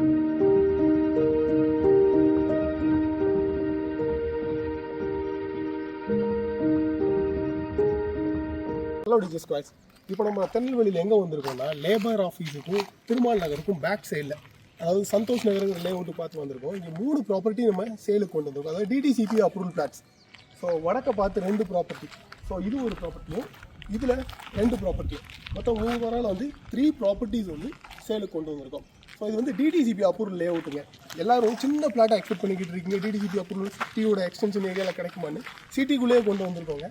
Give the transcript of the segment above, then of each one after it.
Hello டிஜி squads இப்போ நம்ம திருநெல்வேலியில் எங்கே வந்திருக்கோம்னா லேபர் ஆஃபீஸுக்கும் திருமால் நகருக்கும் பேக் சைடில் அதாவது சந்தோஷ் நகருங்கிற லேஅவுட்டு பார்த்து வந்திருக்கோம். இங்கே மூணு ப்ராப்பர்ட்டி நம்ம சேலுக்கு கொண்டு வந்திருக்கோம். அதாவது டிடிசிபி அப்ரூவல் பிளாட்ஸ் ஸோ வடக்கை பார்த்து ரெண்டு ப்ராப்பர்ட்டி ஸோ இது ஒரு ப்ராப்பர்ட்டியும் இதில் ரெண்டு ப்ராப்பர்ட்டியும் மொத்தம் மூணு வந்து த்ரீ ப்ராப்பர்ட்டிஸ் வந்து சேலுக்கு கொண்டு வந்திருக்கோம். ஸோ இது வந்து டிடிசிபி அப்ரூவல் லே அவுட்டுங்க எல்லாரும் சின்ன பிளாட்டை எக்ஸ்பெக்ட் பண்ணிக்கிட்டு இருக்கீங்க. டிடிசிபி அப்ரூவல் சிட்டியோட எக்ஸ்டென்ஷன் ஏரியாவில் கிடைக்குமான்னு. சிட்டிக்குள்ளேயே கொண்டு வந்திருக்கோங்க.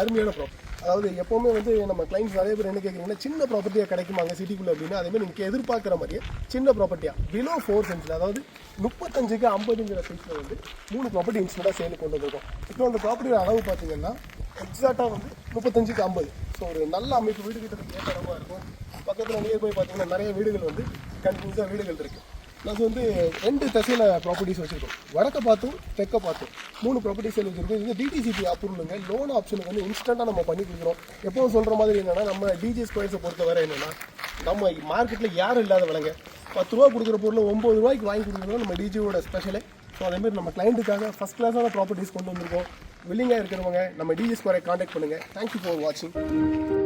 அருமையான ப்ராப்பர்ட்டி அதாவது எப்போவுமே வந்து நம்ம கிளைண்ட்ஸ் நிறைய பேர் என்ன கேட்குறீங்கன்னா சின்ன ப்ராப்பர்ட்டியாக கிடைக்குமாங்க சிட்டிக்குள்ளே அப்படின்னா அதேமாதிரி நீங்கள் எதிர்பார்க்குற மாதிரியே சின்ன ப்ராப்பர்ட்டியாக பிலோ ஃபோர் சென்ஸில் அதாவது முப்பத்தஞ்சுக்கு ஐம்பதுங்கிற சைஸில் வந்து மூணு ப்ராப்பர்ட்டி இன்ஸ்டண்ட்டாக சேலுக்கு கொண்டு வந்திருக்கோம். இப்போ அந்த ப்ராப்பர்ட்டியோட அளவு பார்த்தீங்கன்னா எக்ஸாக்டாக வந்து முப்பத்தஞ்சுக்கு ஐம்பது. ஸோ ஒரு நல்ல அமைப்பு. வீடு கிட்ட ஏற்ற இருக்கும். பக்கத்தில் நியர் போய் பார்த்தீங்கன்னா நிறைய வீடுகள் வந்து கண்டினியூஸாக வீடுகள் இருக்குது ப்ளஸ் வந்து ரெண்டு தசையில் ப்ராப்பர்ட்டிஸ் வச்சுருக்கோம். வடக்க பார்த்தும் தெற்க பார்த்தும். மூணு ப்ராப்பர்ட்டிஸ் வச்சுருக்கோம். இது டிடிசிபி அப்ரூவலுங்க லோன் ஆப்ஷனுக்கு வந்து இன்ஸ்டண்ட்டாக நம்ம பண்ணி கொடுக்குறோம். எப்பவும் சொல்கிற மாதிரி என்னென்னா நம்ம டிஜி ஸ்கொயர்ஸை பொறுத்தவரை என்னென்னா நம்ம மார்க்கெட்டில் யாரும் இல்லாத விலைங்க. பத்து ரூபா கொடுக்குற பொருள் ஒம்பது ரூபாய்க்கு வாங்கி கொடுக்குறது நம்ம டிஜியோட ஸ்பெஷலே ஸோ அதேமாதிரி நம்ம கிளைண்ட்டுக்காக ஃபஸ்ட் கிளாஸான ப்ராப்பர்ட்டிஸ் கொண்டு வந்திருக்கோம். வில்லிங்காக இருக்கிறவங்க நம்ம டிஜி ஸ்கொயரை காண்டாக்ட் பண்ணுங்கள் தேங்க்யூ ஃபார் வாட்சிங்